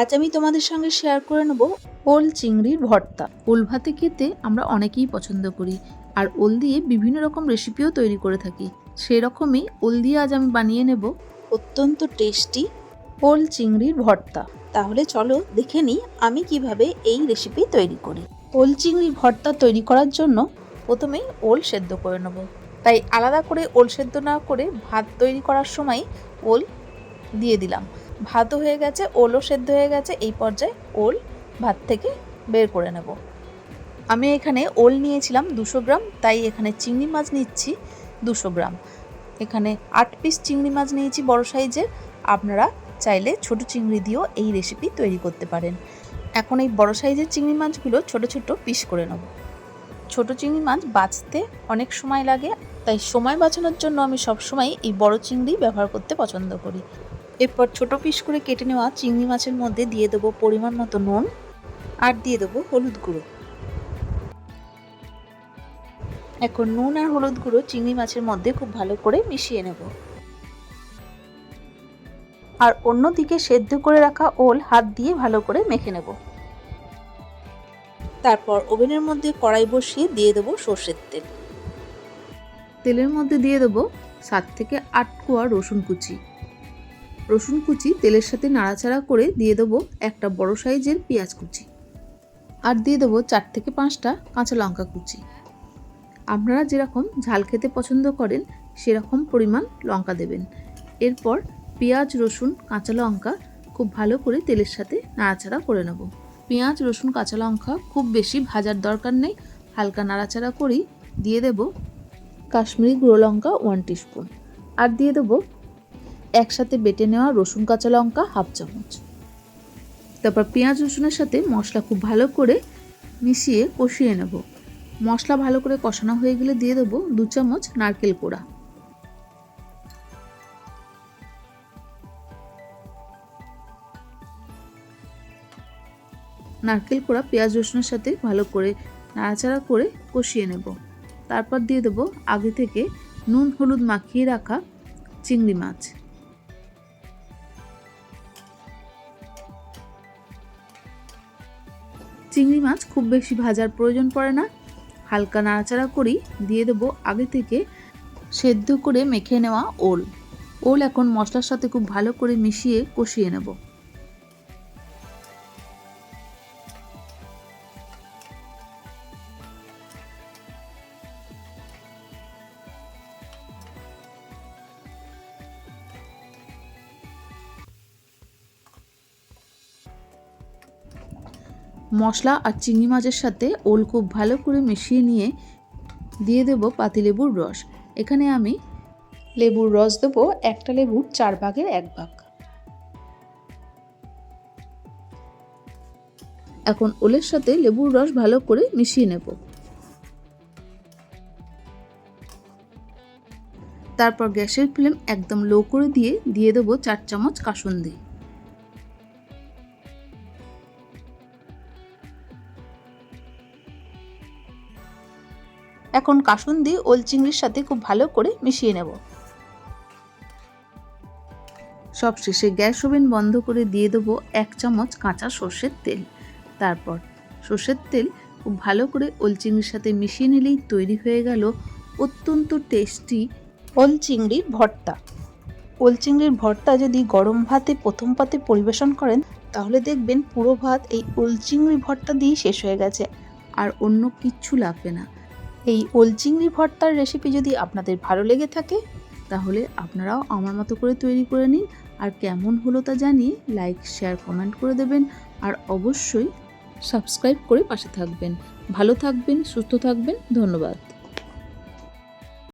আজ আমি তোমাদের সঙ্গে শেয়ার করে নেব ওল চিংড়ির ভর্তা। ওল ভাতে খেতে আমরা অনেকেই পছন্দ করি, আর ওল দিয়ে বিভিন্ন রকম রেসিপিও তৈরি করে থাকি। সেই রকমই ওল দিয়ে আজ আমি বানিয়ে নেব অত্যন্ত টেস্টি ওল চিংড়ির ভর্তা। তাহলে চলো দেখে নিই আমি কীভাবে এই রেসিপি তৈরি করি। ওল চিংড়ির ভর্তা তৈরি করার জন্য প্রথমেই ওল সেদ্ধ করে নেব। তাই আলাদা করে ওল সেদ্ধ না করে ভাত তৈরি করার সময় ওল দিয়ে দিলাম। ভাতও হয়ে গেছে, ওলও সেদ্ধ হয়ে গেছে, এই পর্যায়ে ওল ভাত থেকে বের করে নেব। আমি এখানে ওল নিয়েছিলাম দুশো গ্রাম, তাই এখানে চিংড়ি মাছ নিচ্ছি দুশো গ্রাম। এখানে আট পিস চিংড়ি মাছ নিয়েছি বড় সাইজের, আপনারা চাইলে ছোট চিংড়ি দিয়েও এই রেসিপি তৈরি করতে পারেন। এখন এই বড় সাইজের চিংড়ি মাছগুলো ছোট ছোট পিস করে নেব। ছোট চিংড়ি মাছ বাঁচতে অনেক সময় লাগে, তাই সময় বাঁচানোর জন্য আমি সবসময় এই বড় চিংড়ি ব্যবহার করতে পছন্দ করি। এরপর ছোট পিস করে কেটে নেওয়া চিংড়ি মাছের মধ্যে দিয়ে দেবো পরিমাণ মতো নুন আর দিয়ে দেবো হলুদ গুঁড়ো। এখন নুন আর হলুদ গুঁড়ো চিংড়ি মাছের মধ্যে খুব ভালো করে মিশিয়ে নেব। আর অন্যদিকে সেদ্ধ করে রাখা ওল হাত দিয়ে ভালো করে মেখে নেব। তারপর ওভেনের মধ্যে কড়াই বসিয়ে দিয়ে দেবো সর্ষের তেল। তেলের মধ্যে দিয়ে দেবো সাত থেকে আট কোয়া রসুন কুচি। রসুন কুচি তেলের সাথে নাড়াচাড়া করে দিয়ে দেবো একটা বড় সাইজের পেঁয়াজ কুচি। আর দিয়ে দেবো চার থেকে পাঁচটা কাঁচা লঙ্কা কুচি। আপনারা যেরকম ঝাল খেতে পছন্দ করেন, সেরকম পরিমাণ লঙ্কা দেবেন। এরপর পেঁয়াজ, রসুন, কাঁচা লঙ্কা খুব ভালো করে তেলের সাথে নাড়াচাড়া করে নেব। পেঁয়াজ, রসুন, কাঁচা লঙ্কা খুব বেশি ভাজার দরকার নেই। হালকা নাড়াচাড়া করেই দিয়ে দেব কাশ্মীরি গুঁড়ো লঙ্কা ওয়ান টিস্পুন। আর দিয়ে দেবো একসাথে বেটে নেওয়া রসুন, কাঁচা লঙ্কা, হাফ চামচ। তারপর পেঁয়াজ, রসুনের সাথে মশলা খুব ভালো করে মিশিয়ে কষিয়ে নেব। মশলা ভালো করে কষানো হয়ে গেলে দিয়ে দেবো দু চামচ নারকেল কোড়া। নারকেল কোড়া, পেঁয়াজ, রসুনের সাথে ভালো করে নাড়াচাড়া করে কষিয়ে নেব। তারপর দিয়ে দেবো আগে থেকে নুন, হলুদ মাখিয়ে রাখা চিংড়ি মাছ। চিংড়ি মাছ খুব বেশি ভাজার প্রয়োজন পড়ে না। হালকা নাড়াচাড়া করি দিয়ে দেবো আগে থেকে সেদ্ধ করে মেখে নেওয়া ওল। ওল এখন মশলার সাথে খুব ভালো করে মিশিয়ে কষিয়ে নেব। মশলা আর চিংড়ি মাছের সাথে ওল খুব ভালো করে মিশিয়ে নিয়ে দিয়ে দেব পাতিলেবুর রস। এখানে আমি লেবুর রস দেবো একটা লেবুর চার ভাগের এক ভাগ। এখন ওলের সাথে লেবুর রস ভালো করে মিশিয়ে নেব। তারপর গ্যাসের ফ্লেম একদম লো করে দিয়ে দিয়ে দেবো চার চামচ কাসুন্দি। এখন কাসুন্দি ওল চিংড়ির সাথে খুব ভালো করে মিশিয়ে নেব। সব শেষে গ্যাস ওভেন বন্ধ করে দিয়ে দেবো এক চামচ কাঁচা সর্ষের তেল। তারপর সর্ষের তেল খুব ভালো করে ওল চিংড়ির সাথে মিশিয়ে নিলেই তৈরি হয়ে গেল অত্যন্ত টেস্টি ওল চিংড়ির ভর্তা। ওল চিংড়ির ভর্তা যদি গরম ভাতে প্রথম পাতে পরিবেশন করেন তাহলে দেখবেন পুরো ভাত এই ওল চিংড়ি ভর্তা দিয়েই শেষ হয়ে গেছে। আর অন্য কিচ্ছু লাগবে না। এই ওল চিংড়ি ভর্তার রেসিপি যদি আপনাদের ভালো লেগে থাকে, তাহলে আপনারাও আমার মতো করে তৈরি করে নিন। আর কেমন হলো তা জানিয়ে লাইক শেয়ার কমেন্ট করে দেবেন। আর অবশ্যই সাবস্ক্রাইব করে পাশে থাকবেন। ভালো থাকবেন, সুস্থ থাকবেন। ধন্যবাদ।